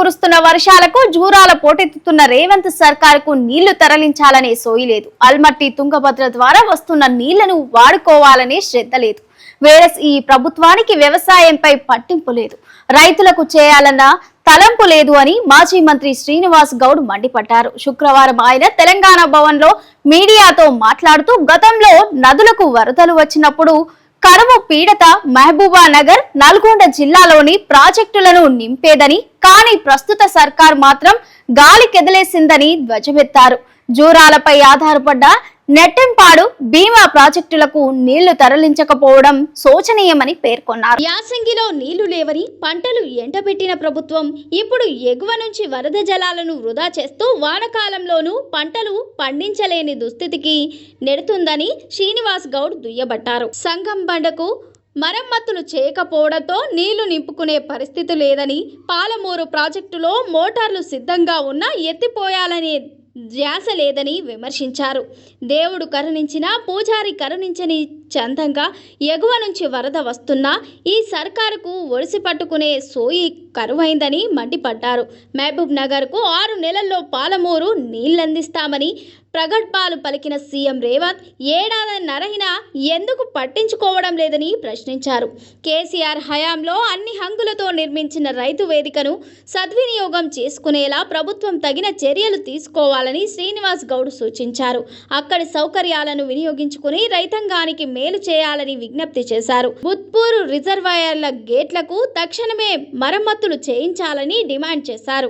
కురుస్తున్న వర్షాలకు జూరాల పోటెత్తుతున్న రేవంత్ సర్కార్కు నీళ్ళు తరలించాలనే సోయి లేదు. అల్మట్టి తుంగభద్ర ద్వారా వస్తున్న నీళ్ళను వాడుకోవాలనే శ్రద్ధ లేదు. వేరస్ ఈ ప్రభుత్వానికి వ్యవసాయంపై పట్టింపు లేదు. రైతులకు చేయాలన్న తలంపు లేదు అని మాజీ మంత్రి శ్రీనివాస్ గౌడ్ మండిపడ్డారు. శుక్రవారం ఆయన తెలంగాణ భవన్లో మీడియాతో మాట్లాడుతూ గతంలో నదులకు వరదలు వచ్చినప్పుడు కరువు పీడత మహబూబా నగర్ నల్గొండ జిల్లాలోని ప్రాజెక్టులను నింపేదని కానీ ప్రస్తుత సర్కార్ మాత్రం గాలి కెదిలేసిందని ధ్వజమెత్తారు. జూరాలపై ఆధారపడ్డ నెట్టెంపాడు బీమా ప్రాజెక్టులకు నీళ్ళు తరలించకపోవడం శోచనీయమని పేర్కొన్నారు. యాసంగిలో నీళ్ళు లేవని పంటలు ఎండబెట్టిన ప్రభుత్వం ఇప్పుడు ఎగువ నుంచి వరద జలాలను వృధా చేస్తూ వానకాలంలోనూ పంటలు పండించలేని దుస్థితికి నెడుతుందని శ్రీనివాస్ గౌడ్ దుయ్యబట్టారు. సంగం బండకు మరమ్మతులు చేయకపోవడంతో నీళ్ళు నింపుకునే పరిస్థితి లేదని పాలమూరు ప్రాజెక్టులో మోటార్లు సిద్ధంగా ఉన్నా ఎత్తిపోయాలనే ధ్యాస లేదని విమర్శించారు. దేవుడు కరుణించిన పూజారి కరుణించని చందంగా ఎగువ నుంచి వరద వస్తున్నా ఈ సర్కారుకు ఒడిసి పట్టుకునే సోయి కరువైందని మండిపడ్డారు. మహబూబ్ నగర్కు ఆరు నెలల్లో పాలమూరు నీళ్ళందిస్తామని ప్రగడ్పాలు పలికిన సీఎం రేవంత్ ఏడాది నరహిన ఎందుకు పట్టించుకోవడం లేదని ప్రశ్నించారు. కేసీఆర్ హయాంలో అన్ని హంగులతో నిర్మించిన రైతు వేదికను సద్వినియోగం చేసుకునేలా ప్రభుత్వం తగిన చర్యలు తీసుకోవాలని శ్రీనివాస్ గౌడ్ సూచించారు. అక్కడి సౌకర్యాలను వినియోగించుకుని రైతాంగానికి మేలు చేయాలని విజ్ఞప్తి చేశారు. బుత్పూర్ రిజర్వాయర్ల గేట్లకు తక్షణమే మరమ్మతులు చేయించాలని డిమాండ్ చేశారు.